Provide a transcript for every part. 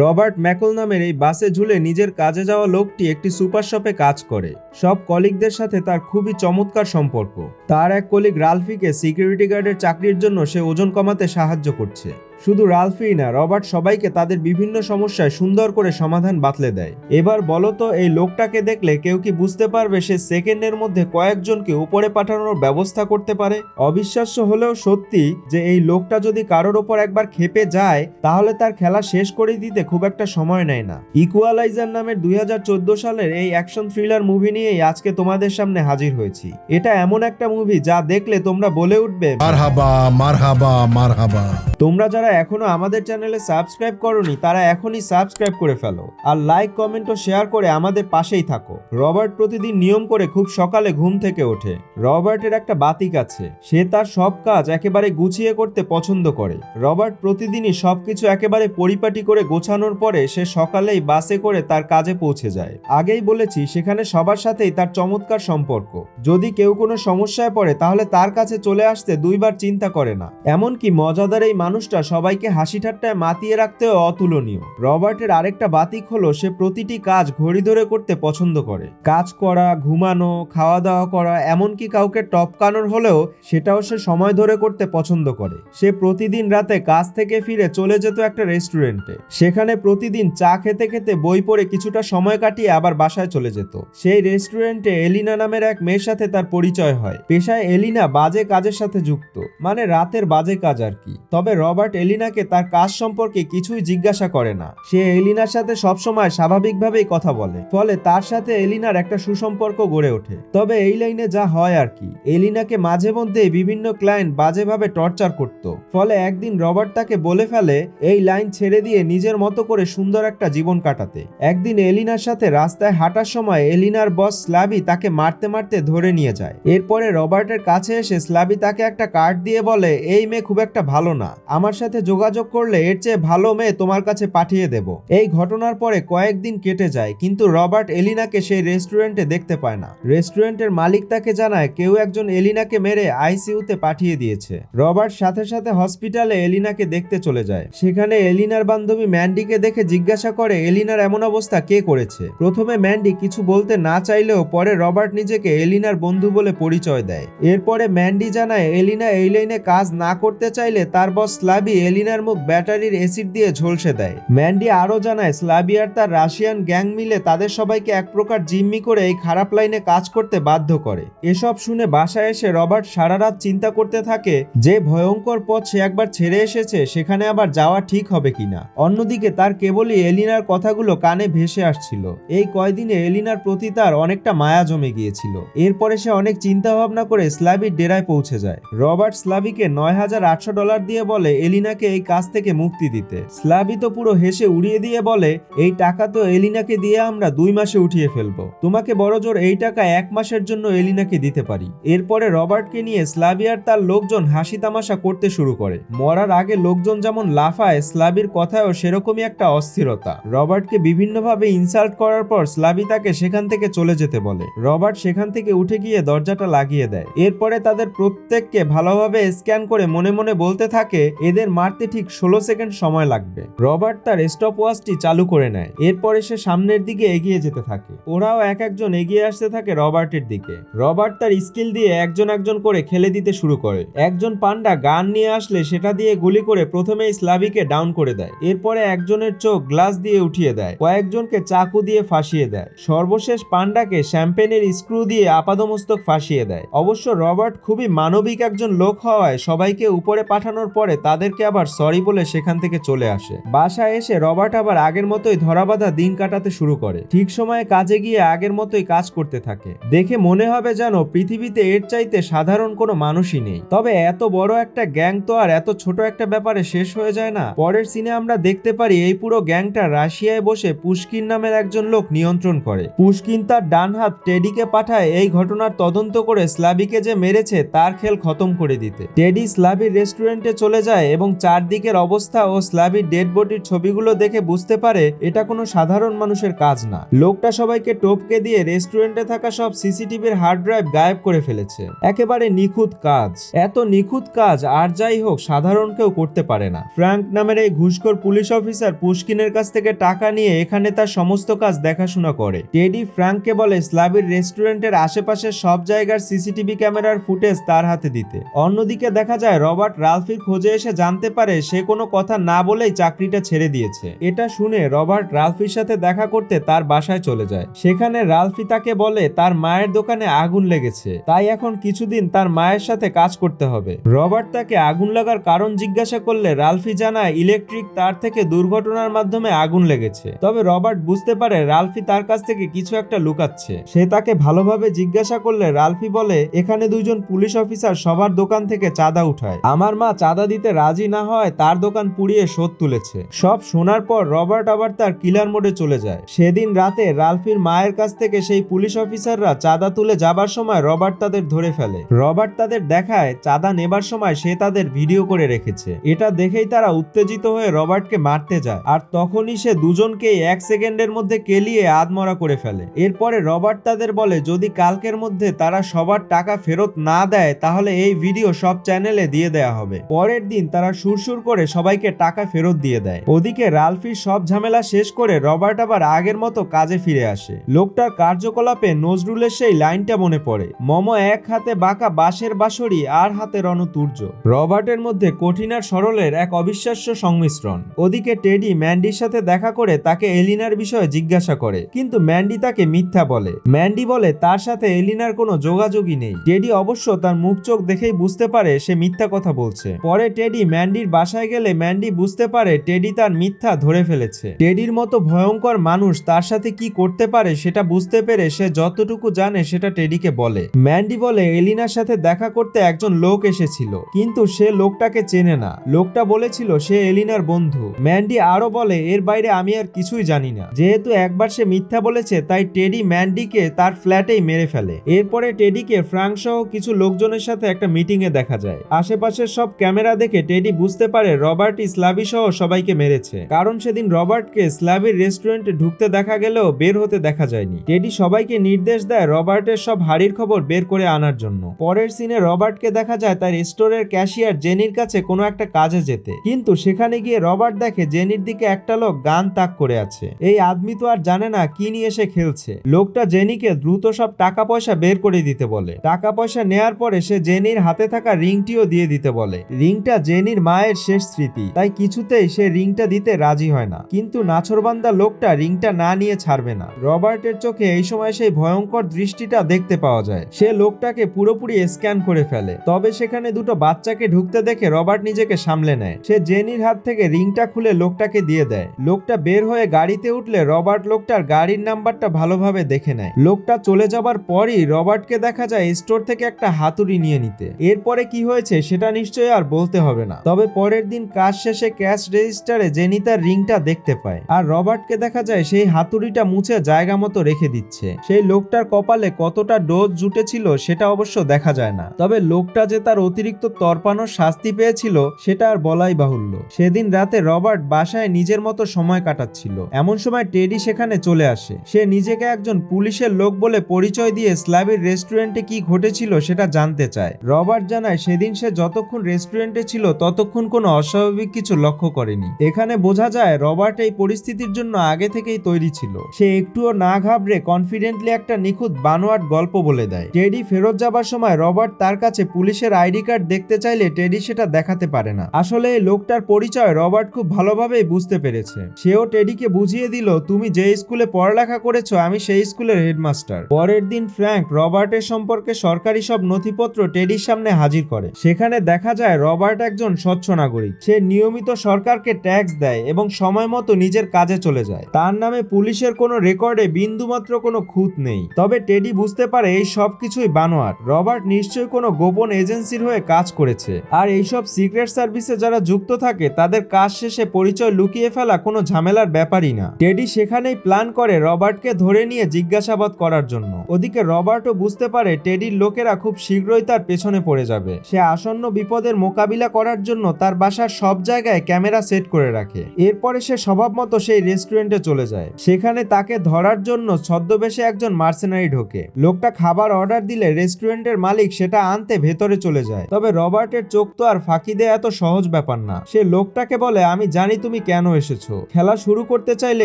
Robert McCall নামের এই বাসে ঝুলে নিজের কাজে যাওয়া লোকটি একটি সুপার শপে কাজ করে। সব কলিগদের সাথে তার খুবই চমৎকার সম্পর্ক। তার এক কলিগ রালফিকে সিকিউরিটি গার্ডের চাকরির জন্য সে ওজন কমাতে সাহায্য করছে। শুধু রালফিই না, রবার্ট সবাইকে তাদের বিভিন্ন সমস্যায় সুন্দর করে সমাধান বাতলে দেয়। এবার বলো তো, এই লোকটাকে দেখলে কেউ কি বুঝতে পারবে সে সেকেন্ডের মধ্যে কয়েকজনকে উপরে পাঠানোর ব্যবস্থা করতে পারে? অবিশ্বাস্য হলেও সত্যি যে এই লোকটা যদি কারোর ওপর একবার খেপে যায়, তাহলে তার খেলা শেষ করে দিতে খুব একটা সময় নেয় না। ইকুয়ালাইজার নামের দুই হাজার চোদ্দ সালের এই অ্যাকশন থ্রিলার মুভি নিয়েই আজকে তোমাদের সামনে হাজির হয়েছি। এটা এমন একটা মুভি যা দেখলে তোমরা বলে উঠবে, মারহাবা মারহাবা মারহাবা। তোমরা যারা এখনও আমাদের চ্যানেলে সাবস্ক্রাইব করনি, তারা এখনই সাবস্ক্রাইব করে ফেলো আর লাইক, কমেন্ট ও শেয়ার করে আমাদের পাশেই থাকো। রবার্ট প্রতিদিন নিয়ম করে খুব সকালে ঘুম থেকে ওঠে। রবার্টের একটা বাতিক আছে। সে তার সব কাজ একেবারে গুছিয়ে করতে পছন্দ করে। রবার্ট প্রতিদিনই সবকিছু একেবারে পরিপাটি করে গোছানোর পরে সে সকালেই বাসে করে তার কাজে পৌঁছে যায়। আগেই বলেছি, সেখানে সবার সাথেই তার চমৎকার সম্পর্ক। যদি কেউ কোনো সমস্যায় পড়ে, তাহলে তার কাছে চলে আসতে দুইবার চিন্তা করে না। এমনকি মজাদার এই মানুষটা সবাইকে হাসি ঠাট্টায় মাতিয়ে রাখতেও অতুলনীয়। রবার্টের আরেকটা বাতিক হলো, সে প্রতিটি কাজ ঘড়ি ধরে করতে পছন্দ করে। কাজ করা, ঘুমানো খাওয়া দাওয়া করা, এমনকি কাউকে টপকানোর হলেও সেটাও সে সময় ধরে করতে পছন্দ করে। সে প্রতিদিন রাতে কাজ থেকে ফিরে চলে যেত একটা রেস্টুরেন্টে। সেখানে প্রতিদিন চা খেতে খেতে বই পড়ে কিছুটা সময় কাটিয়ে আবার বাসায় চলে যেত। সেই রেস্টুরেন্টে এলিনা নামের এক মেয়ের সাথে তার পরিচয় হয়। পেশায় এলিনা বাজে কাজের সাথে যুক্ত। মানে রাতের বাজে কাজ আর কি। তবে রবার্ট এলিনাকে তার কাজ সম্পর্কে কিছুই জিজ্ঞাসা করে না। সে এলিনার সাথে সবসময় স্বাভাবিকভাবেই কথা বলে, ফলে তার সাথে এলিনার একটা সুসম্পর্ক গড়ে ওঠে। তবে এই লাইনে যা হয় আর কি, এলিনাকে মাঝে মধ্যে বিভিন্ন ক্লায়েন্ট বাজেভাবে টর্চার করত, ফলে একদিন রবার্ট তাকে বলে ফেলে, এই লাইন ছেড়ে দিয়ে নিজের মতো করে সুন্দর একটা জীবন কাটাতে। একদিন এলিনার সাথে রাস্তায় হাঁটার সময় এলিনার বস স্লাবি তাকে মারতে মারতে ধরে নিয়ে যায়। এরপরে রবার্টের কাছে এসে স্লাবি তাকে একটা কার্ড দিয়ে বলে, এই মেয়ে খুব একটা ভালো না। আমার সাথে যোগাযোগ করলে এর চেয়ে ভালো মেয়ে তোমার কাছে পাঠিয়ে দেব। এই ঘটনার পরে কয়েকদিন কেটে যায়, কিন্তু রবার্ট এলিনাকে সেই রেস্টুরেন্টে দেখতে পায় না। রেস্টুরেন্টের মালিক তাকে জানায়, কেউ একজন এলিনাকে মেরে আইসিইউতে পাঠিয়ে দিয়েছে। রবার্ট সাথে সাথে হসপিটালে এলিনাকে দেখতে চলে যায়। সেখানে এলিনার বান্ধবী ম্যান্ডিকে দেখে জিজ্ঞাসা করে, এলিনার এমন অবস্থা কে করেছে? প্রথমে ম্যান্ডি কিছু বলতে না চাইলেও পরে রবার্ট নিজেকে এলিনার বন্ধু বলে পরিচয় দেয়। এরপরে ম্যান্ডি জানায়, এলিনা এই লাইনে কাজ না করতে চাইলে তার বস স্লাবি এলিনার মুখ ব্যাটারির অ্যাসিড দিয়ে ঝলসে দেয়। ম্যান্ডি আরও জানায়, স্লাবি আর তার রাশিয়ান গ্যাং মিলে তাদের সবাইকে এক প্রকার জিম্মি করে এই খারাপ লাইনে কাজ করতে বাধ্য করে। এসব শুনে বাসায় এসে রবার্ট সারা রাত চিন্তা করতে থাকে যে ভয়ঙ্কর পথ সে একবার ছেড়ে এসেছে, সেখানে আবার যাওয়া ঠিক হবে কিনা। অন্যদিকে তার কেবলই এলিনার কথাগুলো কানে ভেসে আসছিল। এই কয়দিনে এলিনার প্রতি তার অনেকটা মায়া জমে গিয়েছিল। এরপরে সে অনেক চিন্তা ভাবনা করে স্লাবির ডেরায় পৌঁছে যায়। রবার্ট স্লাবিকে নয় হাজার আটশো ডলার দিয়ে বলে এলিনাকে এই কাজ থেকে মুক্তি দিতে। স্লাবি তো পুরো হেসে উড়িয়ে দিয়ে বলে, এই টাকা তো এলিনাকে দিয়ে আমরা দুই মাসে উঠিয়ে ফেলব। তোমাকে বড় জোর এই টাকা এক মাসের জন্য এলিনাকে দিতে পারি। এরপরে রবার্টকে নিয়ে স্লাবি আর তার লোকজন হাসি তামাশা করতে শুরু করে। মরার আগে লোকজন যেমন লাফায়, স্লাবির কথায়ও সেরকমই একটা অস্থিরতা। রবার্টকে বিভিন্নভাবে ইনসাল্ট করার পর স্লাবি তাকে সেখান থেকে চলে যেতে বলে। রবার্ট সেখান থেকে উঠে গিয়ে দরজাটা লাগিয়ে দেয়। এরপরে তাদের প্রত্যেককে ভালোভাবে স্ক্যান করে মনে মনে বলতে থাকে এদের মারতে ঠিক ষোলো সেকেন্ড সময় লাগবে। রবার্ট তার স্টপ ওয়াচটি চালু করে নেয়। এরপরে সে সামনের দিকে এগিয়ে যেতে থাকে। ওরাও এক একজন এগিয়ে আসতে থাকে রবার্টের দিকে। রবার্ট তার স্কিল দিয়ে একজন একজন করে খেলে দিতে শুরু করে। একজন পান্ডা গান নিয়ে আসলে সেটা দিয়ে গুলি করে প্রথমে স্লাবিকে ডাউন করে দেয়। এরপরে একজনের চোখ গ্লাস দিয়ে উঠিয়ে দেয়। কয়েকজনকে চাকু দিয়ে ফাঁসিয়ে দেয়। সর্বশেষ পান্ডাকে শ্যাম্পেনের স্ক্রু দিয়ে আপাদমস্তক ফাঁসিয়ে দেয়। অবশ্য রবার্ট খুবই মানবিক একজন লোক হওয়ায় সবাইকে উপরে পাঠানোর পরে তাদেরকে আবার সরি বলে সেখান থেকে চলে আসে। বাসায় এসে রবার্ট আবার আগের মতোই ধরাবাধা দিন কাটাতে শুরু করে। ঠিক সময়ে কাজে গিয়ে আগের মতোই কাজ করতে থাকে। দেখে মনে হবে যেন পৃথিবীতে এর চাইতে সাধারণ কোনো মানুষই নেই। তবে এত বড় একটা গ্যাং তো আর এত ছোট একটা ব্যাপারে শেষ হয়ে যায় না। পরের সিনে আমরা দেখতে পারি এই পুরো গ্যাংটা রাশিয়ায় বসে পুষ্কিন নামের একজন লোক নিয়ন্ত্রণ করে। পুষ্কিন তার ডান হাত টেডিকে পাঠায় এই ঘটনার তদন্ত করে স্লাবিকে যে মেরেছে তার খেল খতম করে দিতে। টেডি স্লাবির রেস্টুরেন্টে চলে যায় এবং চারদিকের অবস্থা ও স্ল্যাবির ডেড বডির ছবিগুলো দেখে বুঝতে পারে এটা কোনো সাধারণ মানুষের কাজ না। লোকটা সবাইকে টপকে দিয়ে রেস্টুরেন্টে থাকা সব সিসিটিভির হার্ড ড্রাইভ গায়েব করে ফেলেছে। একেবারে নিখুঁত কাজ। এত নিখুঁত কাজ আর যাই হোক, সাধারণ কেউ করতে পারে না। ফ্র্যাঙ্ক নামের এই ঘুষখোর পুলিশ অফিসার পুষ্কিনের কাছ থেকে টাকা নিয়ে এখানে তার সমস্ত কাজ দেখাশোনা করে। টেডি ফ্র্যাঙ্ককে বলে স্ল্যাবির রেস্টুরেন্টের আশেপাশে সব জায়গার সিসিটিভি ক্যামেরার ফুটেজ তার হাতে দিতে। অন্যদিকে দেখা যায় রবার্ট রালফির খোঁজে এসে জানতে পারে সে কোনো কথা না বলেই চাকরিটা ছেড়ে দিয়েছে। এটা শুনে রবার্ট রালফির সাথে দেখা করতে তার বাসায় চলে যায়। সেখানে রালফি তাকে বলে, তার মায়ের দোকানে আগুন লেগেছে। তাই এখন কিছুদিন তার মায়ের সাথে কাজ করতে হবে। রবার্ট তাকে আগুন লাগার কারণ জিজ্ঞাসা করলে রালফি জানায়, ইলেকট্রিক তার থেকে দুর্ঘটনার মাধ্যমে আগুন লেগেছে। তবে রবার্ট বুঝতে পারে রালফি তার কাছ থেকে কিছু একটা লুকাচ্ছে। সে তাকে ভালোভাবে জিজ্ঞাসা করলে রালফি বলে, এখানে দুইজন পুলিশ অফিসার সবার দোকান থেকে চাঁদা উঠায়। আমার মা চাঁদা দিতে রাজি না হয়, তার দোকান পুড়িয়ে শোধ তুলেছে। সব শোনার পর রবার্ট আবার তার কিলার মোডে চলে যায়। সেদিন রাতে রালফির মায়ের কাছ থেকে সেই পুলিশ অফিসাররা চাঁদা তুলে যাবার সময় রবার্ট তাদের ধরে ফেলে। রবার্ট তাদের দেখায়, চাঁদা নেবার সময় সে তাদের ভিডিও করে রেখেছে। এটা দেখেই তারা উত্তেজিত হয়ে রবার্টকে মারতে যায়। আর তখনই সে দুজনকেই এক সেকেন্ডের মধ্যে কেলিয়ে আদমরা করে ফেলে। এরপরে রবার্ট তাদের বলে, যদি কালকের মধ্যে তারা সবার টাকা ফেরত না দেয়, তাহলে এই ভিডিও সব চ্যানেলে দিয়ে দেয়া হবে। পরের দিন তারা সুরসুর করে সবাইকে টাকা ফেরত দিয়ে দেয়। ওদিকে রালফির সব ঝামেলা শেষ করে রবার্ট আবার আগের মতো কাজে ফিরে আসে। লোকটার কার্যকলাপে নজরুলের সেই লাইনটা মনে পড়ে। মম এক হাতে বাঁকা বাঁশের বাঁশরি আর হাতে রণতুর্য। রবার্টের মধ্যে কঠিন আর সরলের এক অবিশ্বাস্য সংমিশ্রণ। ওদিকে টেডি ম্যান্ডির সাথে দেখা করে তাকে এলিনার বিষয়ে জিজ্ঞাসা করে। কিন্তু ম্যান্ডি তাকে মিথ্যা বলে। ম্যান্ডি বলে, তার সাথে এলিনার কোনো যোগাযোগই নেই। টেডি অবশ্য তার মুখ চোখ দেখেই বুঝতে পারে সে মিথ্যা কথা বলছে। পরে টেডি ম্যান্ডির বাসায় গেলে ম্যান্ডি বুঝতে পারে টেডি তার মিথ্যা ধরে ফেলেছে। টেডির মতো ভয়ঙ্কর মানুষ তার সাথে কি করতে পারে সেটা বুঝতে পেরে সে যতটুকু জানে সেটা টেডিকে বলে। ম্যান্ডি বলে, এলিনার সাথে দেখা করতে একজন লোক এসেছিল, কিন্তু সে লোকটাকে চেনে না। লোকটা বলেছিল, সে এলিনার বন্ধু। ম্যান্ডি আরও বলে, এর বাইরে আমি আর কিছুই জানি না। যেহেতু একবার সে মিথ্যা বলেছে, তাই টেডি ম্যান্ডিকে তার ফ্ল্যাটেই মেরে ফেলে। এরপরে টেডিকে ফ্রাঙ্ক সহ কিছু লোকজনের সাথে একটা মিটিং এ দেখা যায়। আশেপাশের সব ক্যামেরা দেখে টেডি বুঝতে পারে রবার্ট স্লাবি সহ সবাইকে মেরেছে। কারণ সেদিন রবার্টকে স্লাবির রেস্টুরেন্টে ঢুকতে দেখা গেলেও বের হতে দেখা যায়নি। টেডি সবাইকে নির্দেশ দেয় রবার্টের সব হাড়ির খবর বের করে আনার জন্য। পরের সিনে রবার্টকে দেখা যায় তার স্টোরের ক্যাশিয়ার জেনির কাছে কোনো একটা কাজে যেতে। কিন্তু সেখানে গিয়ে রবার্ট দেখে জেনির দিকে একটা লোক গান তাক করে আছে। এই আদমি তো আর জানে না কি নিয়ে সে খেলছে। লোকটা জেনিকে দ্রুত সব টাকা পয়সা বের করে দিতে বলে। টাকা পয়সা নেয়ার পরে সে জেনির হাতে থাকা রিংটিও দিয়ে দিতে বলে। রিংটা জেনির মায়ের শেষ স্মৃতি, তাই কিছুতেই সে রিংটা দিতে রাজি হয় না। কিন্তু নাছরবান্দা লোকটা রিংটা না নিয়ে ছাড়বে না। রবার্টের চোখে এই সময় সেই ভয়ঙ্কর দৃষ্টিটা দেখতে পাওয়া যায়। সে লোকটাকে পুরোপুরি স্ক্যান করে ফেলে। তবে সেখানে দুটো বাচ্চাকে ঢুকতে দেখে রবার্ট নিজেকে সামলে নেয়। সে জেনির হাত থেকে রিংটা খুলে লোকটাকে দিয়ে দেয়। লোকটা বের হয়ে গাড়িতে উঠলে রবার্ট লোকটার গাড়ির নাম্বারটা ভালোভাবে দেখে নেয়। লোকটা চলে যাবার পরই রবার্টকে দেখা যায় স্টোর থেকে একটা হাতুড়ি নিয়ে নিতে। এরপরে কি হয়েছে সেটা নিশ্চয়ই আর বলতে হবে না। তবে পরের দিন কাজ শেষে ক্যাশ রেজিস্টারে জেনি তার রিংটা দেখতে পায়। আর রবার্টকে দেখা যায় সেই হাতুড়িটা মুছে জায়গা মতো রেখে দিচ্ছে। সেই লোকটার কপালে কতটা ডোজ জুটেছিল সেটা অবশ্য দেখা যায় না। তবে লোকটা যে তার অতিরিক্ত তর্পানোর শাস্তি পেয়েছিল, সেটা আর বলাই বাহুল্য। সেদিন রাতে রবার্ট বাসায় নিজের মতো সময় কাটাচ্ছিল। এমন সময় টেডি সেখানে চলে আসে। সে নিজেকে একজন পুলিশের লোক বলে পরিচয় দিয়ে স্ল্যাবের রেস্টুরেন্টে কি ঘটেছিল সেটা জানতে চায়। রবার্ট জানায় সেদিন সে যতক্ষণ রেস্টুরেন্টে ছিল ততক্ষণ কোনো অস্বাভাবিক কিছু লক্ষ্য করেনি। এখানে বোঝা যায় রবার্ট এই পরিস্থিতির জন্য আগে থেকেই তৈরি ছিল। সে একটুও না ঘাবড়ে কনফিডেন্টলি একটা নিখুঁত বানোয়াট গল্প বলে দেয়। টেডি ফেরত যাবার সময় রবার্ট তার কাছে পুলিশের আইডি কার্ড দেখতে চাইলে টেডি সেটা দেখাতে পারে না। আসলে এই লোকটার পরিচয় রবার্ট খুব ভালোভাবেই বুঝতে পেরেছে। সেও টেডিকে বুঝিয়ে দিল, তুমি যে স্কুলে পড়ালেখা করেছ, আমি সেই স্কুলের হেডমাস্টার। পরের দিন ফ্র্যাঙ্ক রবার্টের সম্পর্কে সরকারি সব নথিপত্র টেডির সামনে হাজির করে। সেখানে দেখা যায় রবার্ট একজন স্বচ্ছ নাগরিক। সে নিয়মিত সরকারকে ট্যাক্স দেয় এবং সময় মতো নিজের কাজে চলে যায়। তার নামে পুলিশের কোনো রেকর্ডে বিন্দুমাত্র কোনো খুঁত নেই। তবে টেডি বুঝতে পারে এই সব কিছুই বানোয়াট। রবার্ট নিশ্চয়ই কোনো গোপন এজেন্সির হয়ে কাজ করেছে। আর এইসব সিক্রেট সার্ভিসে যারা যুক্ত থাকে, তাদের কাজ শেষে পরিচয় লুকিয়ে ফেলা কোনো ঝামেলার ব্যাপারই না। টেডি সেখানেই প্ল্যান করে রবার্টকে ধরে নিয়ে জিজ্ঞাসাবাদ করার জন্য। ওদিকে রবার্টও বুঝতে পারে টেডির লোকেরা খুব শীঘ্রই তার পেছনে পড়ে যাবে। সে আসন্ন বিপদের মোকাবিলা করার জন্য জন্য তার বাসার সব জায়গায় ক্যামেরা সেট করে রাখে। এরপরে সে স্বভাব মতো সেই রেস্টুরেন্টে চলে যায়। সেখানে তাকে ধরার জন্য ছদ্মবেশে একজন মার্সেনারি ঢোকে। লোকটা খাবার অর্ডার দিলে রেস্টুরেন্টের মালিক সেটা আনতে ভেতরে চলে যায়। তবে রবার্টের চোখ তো আর ফাঁকি দেয়া এত সহজ ব্যাপার না। সে লোকটাকে বলে, আমি জানি তুমি কেন এসেছ। খেলা শুরু করতে চাইলে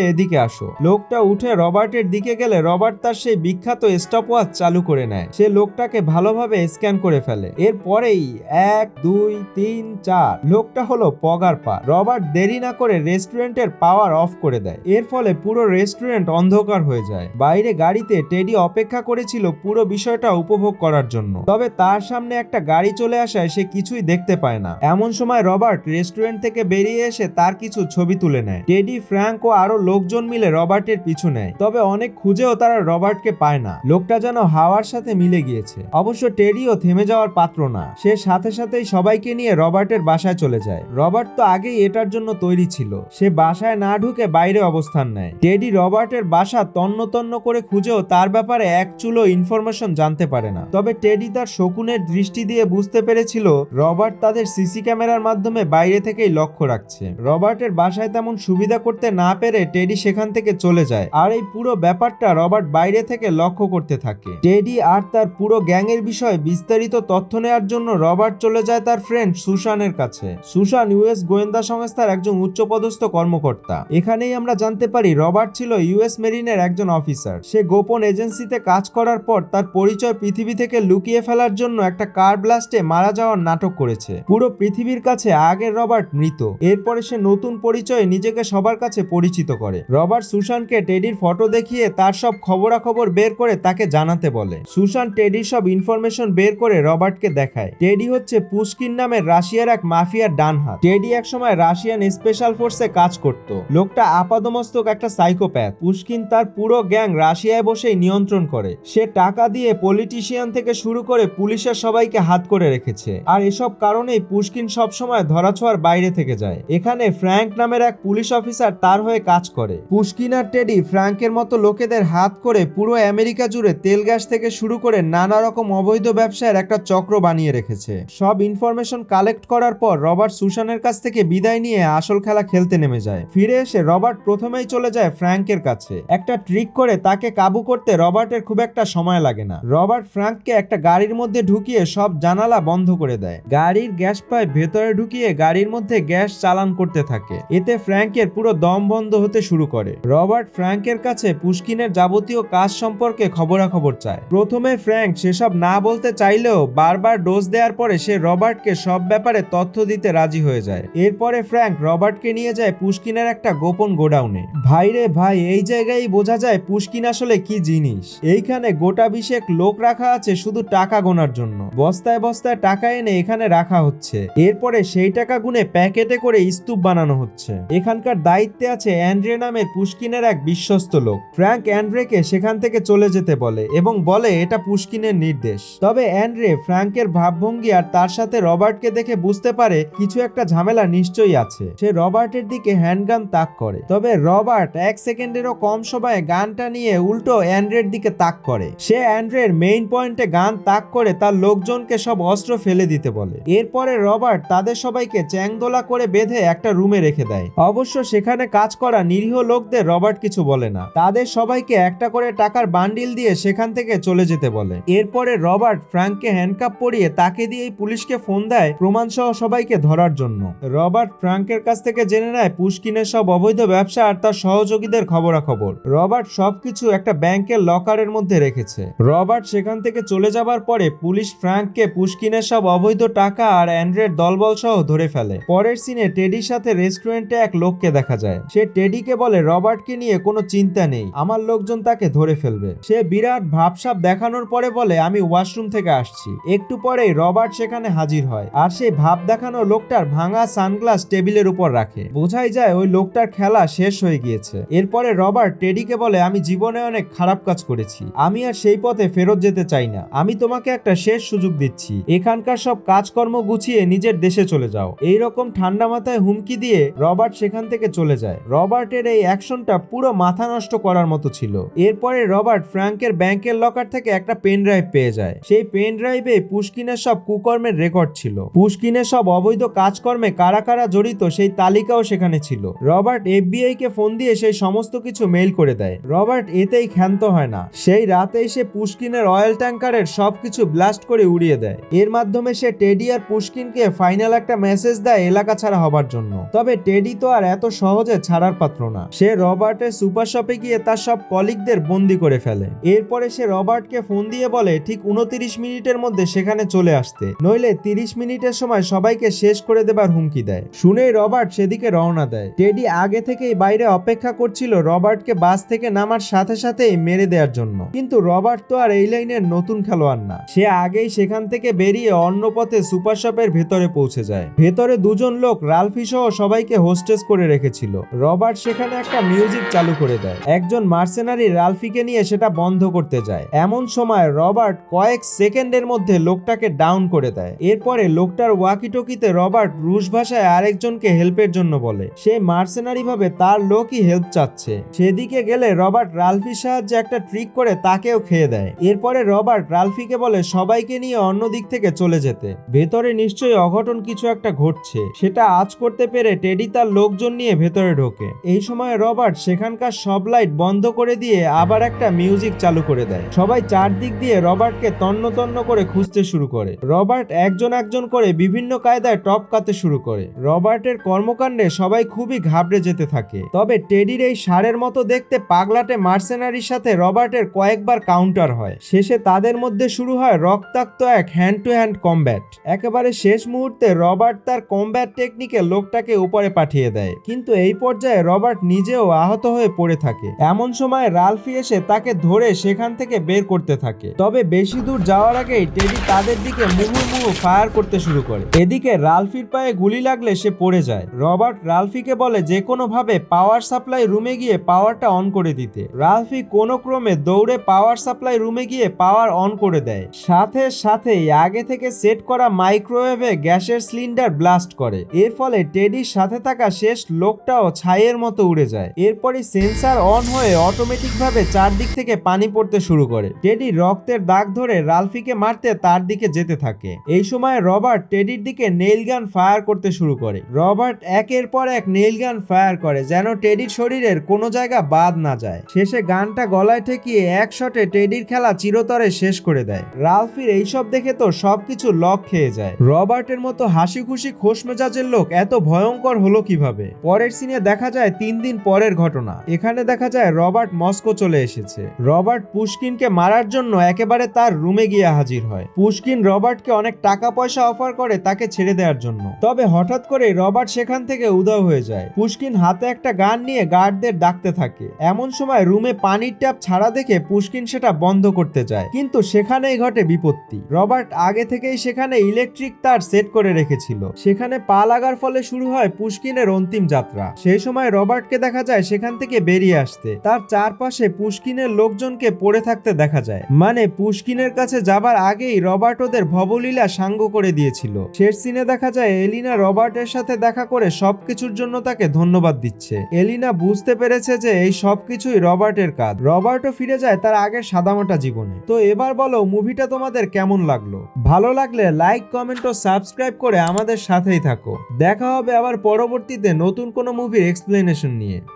এদিকে আসো। লোকটা উঠে রবার্টের দিকে গেলে রবার্ট তার সেই বিখ্যাত স্টপ ওয়াচ চালু করে নেয়। সে লোকটাকে ভালোভাবে স্ক্যান করে ফেলে। এরপরেই এক, দুই, তিন চার। লোকটা হলো পগার পা। রবার্ট দেরি না করে রেস্টুরেন্টের পাওয়ার অফ করে দেয়। এর ফলে পুরো রেস্টুরেন্ট অন্ধকার হয়ে যায়। বাইরে গাড়িতে টেডি অপেক্ষা করেছিল পুরো বিষয়টা উপভোগ করার জন্য। তবে তার সামনে একটা গাড়ি চলে আসায় সে কিছুই দেখতে পায় না। এমন সময় রবার্ট রেস্টুরেন্ট থেকে বেরিয়ে এসে তার কিছু ছবি তুলে নেয়। টেডি, ফ্র্যাঙ্ক ও আরও লোকজন মিলে রবার্টের পিছু নেয়। তবে অনেক খুঁজেও তারা রবার্টকে পায় না। লোকটা যেন হাওয়ার সাথে মিলে গিয়েছে। অবশ্য টেডিও থেমে যাওয়ার পাত্র না। সে সাথে সাথেই সবাইকে নিয়ে রবার্টের বাসায় চলে যায়। রবার্ট তো আগেই এটার জন্য তৈরি ছিল। সে বাসায় না ঢুকে বাইরে অবস্থান নেয়। টেডি রবার্টের বাসা তন্ন তন্ন করে খুঁজেও তার ব্যাপারে এক চুলো ইনফরমেশন জানতে পারে না। তবে টেডি তার শকুনের দৃষ্টি দিয়ে বুঝতে পেরেছিল, রবার্ট তাদের সিসি ক্যামেরার মাধ্যমে বাইরে থেকেই লক্ষ্য রাখছে। রবার্টের বাসায় তেমন সুবিধা করতে না পেরে টেডি সেখান থেকে চলে যায়। আর এই পুরো ব্যাপারটা রবার্ট বাইরে থেকে লক্ষ্য করতে থাকে। টেডি আর তার পুরো গ্যাংয়ের বিষয়ে বিস্তারিত তথ্য নেওয়ার জন্য রবার্ট চলে যায় তার ফ্রেন্ড সুশানের কাছে। সুশান ইউএস গোয়েন্দা সংস্থার একজন উচ্চপদস্থ কর্মকর্তা। এখানেই আমরা জানতে পারি রবার্ট ছিল ইউএস মেরিনের একজন অফিসার। সে গোপন এজেন্সিতে কাজ করার পর তার পরিচয় পৃথিবী থেকে লুকিয়ে ফেলার জন্য একটা কার ব্লাস্টে মারা যাওয়ার নাটক করেছে। পুরো পৃথিবীর কাছে আগের রবার্ট মৃত। এরপরে সে নতুন পরিচয়ে নিজেকে সবার কাছে পরিচিত করে। রবার্ট সুশানকে টেডির ফটো দেখিয়ে তার সব খবরাখবর বের করে তাকে জানাতে বলে। সুশান টেডির সব ইনফরমেশন বের করে রবার্টকে দেখায়। টেডি হচ্ছে পুস্কিন নামের রাশিয়ার এক মাফিয়ার ডান হাত টেডি একসময় রাশিয়ান স্পেশাল ফোর্সে কাজ করত। লোকটা আপাদমস্তক একটা সাইকোপ্যাথ। পুস্কিন তার পুরো গ্যাং রাশিয়ায় বসেই নিয়ন্ত্রণ করে। সে টাকা দিয়ে পলিটিশিয়ান থেকে শুরু করে পুলিশের সবাইকে হাত করে রেখেছে। আর এসব কারণেই পুস্কিন সবসময় ধরাছোঁয়ার বাইরে থেকে যায়। এখানে ফ্র্যাঙ্ক নামের এক পুলিশ অফিসার তার হয়ে কাজ করে। পুস্কিন আর টেডি ফ্র্যাঙ্কের মতো লোকেদের হাত করে পুরো আমেরিকা জুড়ে তেল গ্যাস থেকে শুরু করে নানা রকম অবৈধ ব্যবসায়ের একটা চক্র বানিয়ে রেখেছে। সব ইনফরমেশন কালেক্ট করার পর রবার্ট সুশানের কাছ থেকে বিদায় নিয়ে আসল খেলা খেলতে নেমে যায়। ফিরে এসে রবার্ট প্রথমেই চলে যায় ফ্র্যাঙ্কের কাছে। একটা ট্রিক করে তাকে কাবু করতে রবার্টের খুব একটা সময় লাগে না। রবার্ট ফ্র্যাঙ্ককে একটা গাড়ির মধ্যে ঢুকিয়ে সব জানালা বন্ধ করে দেয়। গাড়ির গ্যাস পাইপ ভেতরে ঢুকিয়ে গাড়ির মধ্যে গ্যাস চালান করতে থাকে। এতে ফ্র্যাঙ্কের পুরো দম বন্ধ হতে শুরু করে। রবার্ট ফ্র্যাঙ্কের কাছে পুষ্কিনের যাবতীয় কাজ সম্পর্কে খবরাখবর চায়। প্রথমে ফ্র্যাঙ্ক সেসব না বলতে চাইলেও বারবার ডোজ দেওয়ার পরে সে রবার্টকে সব ব্যাপারে তথ্য দিতে রাজি হয়ে যায়। এরপরে ফ্র্যাঙ্ক রবার্টকে নিয়ে যায় পুষ্কিনের একটা গোপন গোডাউনে। ভাইরে ভাই, এই জায়গায় বোঝা যায় পুষ্কিন আসলে কি জিনিস। এইখানে গোটা বিশেক লোক রাখা আছে শুধু টাকা গোনার জন্য। বস্তায় বস্তায় টাকা এনে এখানে রাখা হচ্ছে। এরপরে সেই টাকা গুনে প্যাকেটে করে স্তূপ বানানো হচ্ছে। এখানকার দায়িত্বে আছে অ্যান্ড্রে নামের পুষ্কিনের এক বিশ্বস্ত লোক। ফ্র্যাঙ্ক অ্যান্ড্রেকে সেখান থেকে চলে যেতে বলে এবং বলে, এটা পুষ্কিনের নির্দেশ। তবে অ্যান্ড্রে ফ্র্যাঙ্কের ভাবভঙ্গি আর তার সাথে রবার্টকে দেখে বুঝতে পারে কিছু একটা ঝামেলা নিশ্চয়ই আছে। সে রবার্টের দিকে হ্যান্ডগান তাক করে। তবে রবার্ট এক সেকেন্ডেরও কম সময়ে গানটা নিয়ে উল্টো অ্যান্ড্রের দিকে তাক করে। সে অ্যান্ড্রের মেইন পয়েন্টে গান তাক করে তার লোকজনকে সব অস্ত্র ফেলে দিতে বলে। এরপরে রবার্ট তাদের সবাইকে চ্যাংদোলা করে বেঁধে একটা রুমে রেখে দেয়। অবশ্য সেখানে কাজ করা নিরীহ লোকদের রবার্ট কিছু বলে না। তাদের সবাইকে একটা করে টাকার বান্ডিল দিয়ে সেখান থেকে চলে যেতে বলে। এরপরে রবার্ট ফ্র্যাঙ্ককে হ্যান্ডকাপ পরিয়ে তাকে দিয়েই পুলিশকে ফোন দেয় প্রমাণ সহ সবাইকে ধরার জন্য। রবার্ট ফ্র্যাঙ্কের কাছ থেকে জেনে নেয় পুষ্কিনের সব অবৈধ ব্যবসা আর তার সহযোগীদের খবরাখবর। রবার্ট সবকিছু একটা ব্যাংকের লকারের মধ্যে রেখেছে। রবার্ট সেখান থেকে চলে যাবার পরে পুলিশ ফ্র্যাঙ্ককে পুষ্কিনের সব অবৈধ টাকা আর অ্যান্ড্রের দলবল সহ ধরে ফেলে। পরের সিনে টেডির সাথে রেস্টুরেন্টে এক লোককে দেখা যায়। সে টেডিকে বলে, রবার্টকে নিয়ে কোনো চিন্তা নেই। আমার লোকজন তাকে ধরে ফেলবে। সে বিরাট ভাবসাপ দেখানোর পরে বলে, আমি ওয়াশরুম থেকে আসছি। একটু পরেই রবার্ট সেখানে হাজির হয়। আর সেই ভাব দেখানো লোকটার ভাঙা সানগ্লাস টেবিলের উপর রাখে। বোঝাই যায় ওই লোকটার খেলা শেষ হয়ে গিয়েছে। এরপরে রবার্ট টেডিকে বলে, আমি জীবনে অনেক খারাপ কাজ করেছি। আমি আর সেই পথে ফেরত যেতে চাই না। আমি তোমাকে একটা শেষ সুযোগ দিচ্ছি। এখানকার সব কাজকর্ম গুছিয়ে নিজের দেশে চলে যাও। এই রকম ঠান্ডা মাথায় হুমকি দিয়ে রবার্ট সেখান থেকে চলে যায়। রবার্টের এই অ্যাকশনটা পুরো মাথা নষ্ট করার মতো ছিল। এরপরে রবার্ট ফ্র্যাঙ্কের ব্যাংকের লকার থেকে একটা পেন ড্রাইভ পেয়ে যায়। সেই পেন ড্রাইভে পুষ্কিনের সব কুকর্মের রেকর্ড ছিল। পুষ্কিনের সব অবৈধ কাজকর্মে কারা কারা জড়িত সেই তালিকাও সেখানে ছিল। রবার্ট এফবিআই কে ফোন দিয়ে সেই সমস্ত কিছু মেইল করে দেয়। রবার্ট এতেই ক্ষান্ত হয় না। সেই রাতেই সে পুষ্কিনের অয়েল ট্যাঙ্কারের সবকিছু ব্লাস্ট করে উড়িয়ে দেয়। এর মাধ্যমে সে টেডি আর পুষ্কিনকে ফাইনাল একটা মেসেজ দেয় এলাকা ছাড়া হবার জন্য। তবে টেডি তো আর এত সহজে ছাড়ার পাত্র না। সে রবার্টের সুপার শপে গিয়ে তার সব কলিগদের বন্দি করে ফেলে। এরপরে সে রবার্টকে ফোন দিয়ে বলে, ঠিক উনতিরিশ মিনিটের মধ্যে সেখানে চলে আসতে। নইলে তিরিশ মিনিটের সময় সবাইকে শেষ করে দেবার হুমকি দেয়। শুনেই রবার্ট সেদিকে রওনা দেয়। টেডি আগে থেকেই বাইরে অপেক্ষা করছিল রবার্টকে বাস থেকে নামার সাথে সাথেই মেরে দেওয়ার জন্য। কিন্তু রবার্ট তো আর এই লাইনের নতুন খেলোয়াড় না। সে আগেই সেখান থেকে বেরিয়ে অন্য পথে সুপার শপের ভেতরে পৌঁছে যায়। ভেতরে দুজন লোক রালফি সহ সবাইকে হোস্টেস করে রেখেছিল। রবার্ট সেখানে একটা মিউজিক চালু করে দেয়। একজন মার্সেনারি রালফিকে নিয়ে সেটা বন্ধ করতে যায়। এমন সময় রবার্ট কয়েক সেকেন্ডের মধ্যে লোকটাকে ডাউন করে দেয়। এরপরে লোকটার ওয়াকিটকিতে রবার্ট রুশ ভাষায় আরেকজনকে হেল্পের জন্য বলে। সে মার্সেনারি ভাবে তার লোকই হেল্প চাচ্ছে। সেদিকে গেলে রবার্ট রালফির সাহায্যে একটা ট্রিক করে তাকেও খেয়ে দেয়। এরপরে রবার্ট রালফিকে বলে সবাইকে নিয়ে অন্য দিক থেকে চলে যেতে। ভেতরে নিশ্চয়ই অঘটন কিছু একটা ঘটছে। সেটা আজ করতে পেরে টেডি তার লোকজন নিয়ে ভেতরে ঢোকে। এই সময় রবার্ট সেখানকার সব লাইট বন্ধ করে দিয়ে আবার একটা মিউজিক চালু করে দেয়। সবাই চারদিক দিয়ে রবার্টকে তন্ন তন্ন করে খুঁজতে শুরু করে। রবার্ট একজন একজন করে বিভিন্ন কায়দায় টপ কাতে শুরু করে। রবার্টের কর্মকাণ্ডে সবাই খুবই ঘাবড়ে যেতে থাকে। তবে টেডির এই সারের মতো দেখতে পাগলাটে মার্সেনারির সাথে রবার্টের কয়েকবার কাউন্টার হয়। শেষে তাদের মধ্যে শুরু হয় রক্তাক্ত এক হ্যান্ড টু হ্যান্ড কমব্যাট। একেবারে শেষ মুহূর্তে রবার্ট তার কম্ব্যাট টেকনিকে লোকটাকে উপরে পাঠিয়ে দেয়। কিন্তু এই পর্যায়ে রবার্ট নিজেও আহত হয়ে পড়ে থাকে। এমন সময় রালফি এসে তাকে ধরে সেখান থেকে বের করতে থাকে। তবে বেশি দূর যাওয়ার আগেই টেডি তাদের দিকে মুহুর্মুহু ফায়ার করতে শুরু করে। এদিকে রালফির পায়ে গুলি লাগলে সে পড়ে যায়। রবার্ট রালফিকে বলে যে কোনো ভাবে পাওয়ার সাপ্লাই রুমে গিয়ে পাওয়ারটা অন করে দিতে। রালফি কোনো ক্রমে দৌড়ে পাওয়ার সাপ্লাই রুমে গিয়ে পাওয়ার অন করে দেয়। সাথে সাথেই আগে থেকে সেট করা মাইক্রোওয়েভে গ্যাসের সিলিন্ডার ব্লাস্ট করে। এর ফলে টেডির সাথে থাকা শেষ লোকটাও ছাইয়ের মতো উড়ে যায়। এরপরই সেন্সার অন হয়ে অটোমেটিক ভাবে চারদিক থেকে পানি পড়তে শুরু করে। টেডি রক্তের দাগ ধরে রালফিকে মারতে তার দিকে যেতে থাকে। এই সময় রবার্ট টেডির দিকে নেইল গান ফায়ার করতে শুরু করে। রবার্ট একের পর এক নেইল গান ফায়ার করে যেন টেডির শরীরের কোনো জায়গা বাদ না যায়। শেষে গানটা গলায় ঠেকিয়ে এক শটে টেডির খেলা চিরতরে শেষ করে দেয়। রালফির এইসব দেখে তো সবকিছু লক খেয়ে যায়। রবার্টের মতো হাসি খুশি খোশ মেজাজের লোক এত ভয়ঙ্কর হলো কীভাবে? পরের সিনে দেখা যায় তিন দিন পরের ঘটনা। এখানে দেখা যায় রবার্ট মস্কো চলে এসেছে। রবার্ট পুষ্কিনকে মারার জন্য একেবারে তার রুমে গিয়ে হাজির হয়। পুষ্কিন রবার্টকে অনেক টাকা পয়সা অফার করে তাকে ছেড়ে দেওয়ার জন্য। তবে হঠাৎ করে রবার্ট সেখান থেকে উধাও হয়ে যায়। পুষ্কিন হাতে একটা গান নিয়ে গার্ডদের ডাকতে থাকে। এমন সময় রুমে পানির ট্যাপ ছাড়া দেখে পুষ্কিন সেটা বন্ধ করতে যায়। কিন্তু সেখানেই ঘটে বিপত্তি। রবার্ট আগে থেকেই সেখানে ইলেকট্রিক তার সেট করে রেখেছিল। সেখানে পা লাগার ফলে শুরু হয় পুষ্কিনের অন্তিম যাত্রা। সেই সময় রবার্টকে দেখা যায় সেখান থেকে বেরিয়ে আসতে। তার চারপাশে পুষ্কিনের লোকজনকে পড়ে থাকতে দেখা যায়। মানে পুষ্কিনের কাছে যাবার আগেই রবার্ট ওদের ভবলীলা সাঙ্গ করে দিয়েছিল। শেষ সিনে দেখা যায় এলিনা রবার্টের সাথে দেখা করে সবকিছুর জন্য তাকে ধন্যবাদ দিচ্ছে। এলিনা বুঝতে পেরেছে যে এই সবকিছুই রবার্টের কাজ। রবার্টও ফিরে যায় তার আগের সাদামাটা জীবনে। তো এবার বলো, মুভিটা তোমাদের কেমন লাগল? ভালো লাগলে লাইক, কমেন্ট ও সাবস্ক্রাইব করে আমাদের সাথেই থাকো। দেখা হবে আবার পরবর্তীতে নতুন কোনো মুভির এক্সপ্লেনেশন নিয়ে।